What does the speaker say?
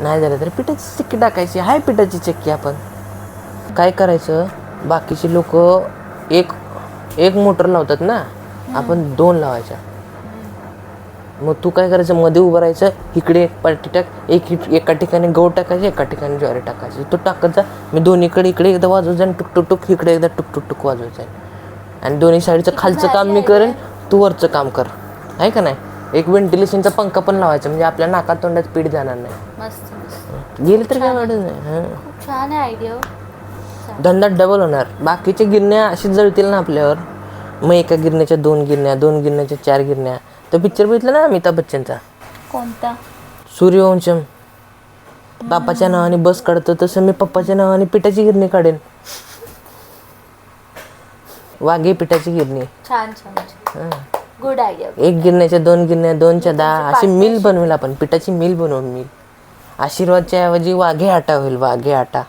नाही झालं तर पिठाची चक्की टाकायची. हाय पिठाची चक्की आपण. काय करायचं? बाकीचे लोक एक एक मोटर लावतात ना? आपण दोन लावायच्या. मग तू काय करायचं? मध्ये उभं राहायचं. इकडे एक पाठी टाक. एक एका ठिकाणी गहू टाकायचे एका ठिकाणी ज्वारी टाकायची. तो टाकत जा. मी दोन्हीकडे इकडे एकदा वाजवत जाईन. टुक टुक टुक. इकडे एकदा टुक टुक टुक जाईन. आणि दोन्ही साईडचं खालचं काम मी करेन. तू वरचं काम कर. आहे का नाही? एक व्हेंटिलेशनचा पंखा पण लावायचा म्हणजे आपल्या नाकात तोंडात पीठ जाणार नाही. मस्त मस्त. गेलं तर काय वाटत नाही हं. खूप छान आहे आयडिया धंदा डबल होणार. बाकीच्या गिरण्या अशीच जळतील ना आपल्यावर. मग एका गिरण्याच्या दोन गिरण्या दोन गिरण्याच्या चार गिरण्या. तो पिक्चर बघितला ना अमिताभ बच्चनचा? कोणता? सूर्यवंशम. बापाच्या नावाने बस काढतो तसं मी पप्पाच्या नावाने पिठाची गिरणी काढेन. वाघे पिठाची गिरणी. छान छान छान. हं. गुड आयडिया एक गिरण्याच्या दोन गिरण्या दोनच्या दहा अशी मिल बनवेल आपण पिठाची मिल बनवून मिल. आशीर्वादच्या ऐवजी वाघे आटा होईल वाघे आटा.